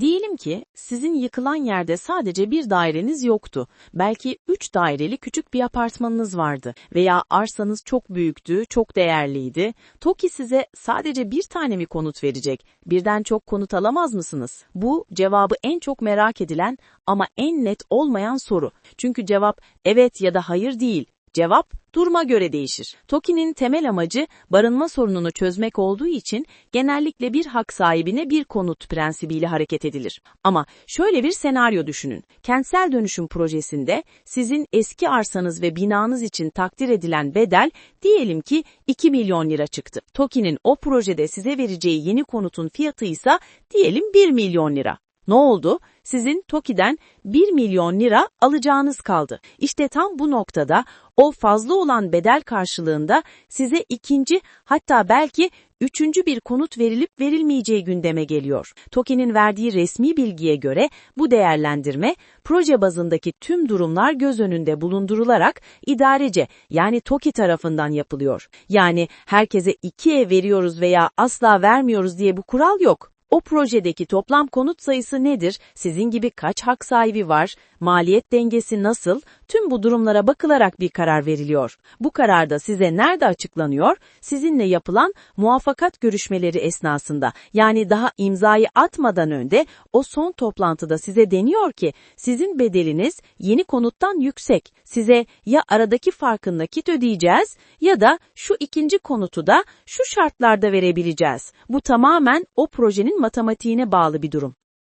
Diyelim ki sizin yıkılan yerde sadece bir daireniz yoktu. Belki üç daireli küçük bir apartmanınız vardı veya arsanız çok büyüktü, çok değerliydi. TOKİ size sadece bir tane mi konut verecek? Birden çok konut alamaz mısınız? Bu cevabı en çok merak edilen ama en net olmayan soru. Çünkü cevap evet ya da hayır değil. Cevap duruma göre değişir. TOKİ'nin temel amacı barınma sorununu çözmek olduğu için genellikle bir hak sahibine bir konut prensibiyle hareket edilir. Ama şöyle bir senaryo düşünün. Kentsel dönüşüm projesinde sizin eski arsanız ve binanız için takdir edilen bedel diyelim ki 2 milyon lira çıktı. TOKİ'nin o projede size vereceği yeni konutun fiyatı ise diyelim 1 milyon lira. Ne oldu? Sizin TOKİ'den 1 milyon lira alacağınız kaldı. İşte tam bu noktada o fazla olan bedel karşılığında size ikinci hatta belki üçüncü bir konut verilip verilmeyeceği gündeme geliyor. TOKİ'nin verdiği resmi bilgiye göre bu değerlendirme proje bazındaki tüm durumlar göz önünde bulundurularak idarece yani TOKİ tarafından yapılıyor. Yani herkese iki ev veriyoruz veya asla vermiyoruz diye bu kural yok. O projedeki toplam konut sayısı nedir? Sizin gibi kaç hak sahibi var? Maliyet dengesi nasıl? Tüm bu durumlara bakılarak bir karar veriliyor. Bu kararda size nerede açıklanıyor? Sizinle yapılan muvaffakat görüşmeleri esnasında. Yani daha imzayı atmadan önce o son toplantıda size deniyor ki sizin bedeliniz yeni konuttan yüksek. Size ya aradaki farkın nakit ödeyeceğiz ya da şu ikinci konutu da şu şartlarda verebileceğiz. Bu tamamen o projenin matematiğine bağlı bir durum.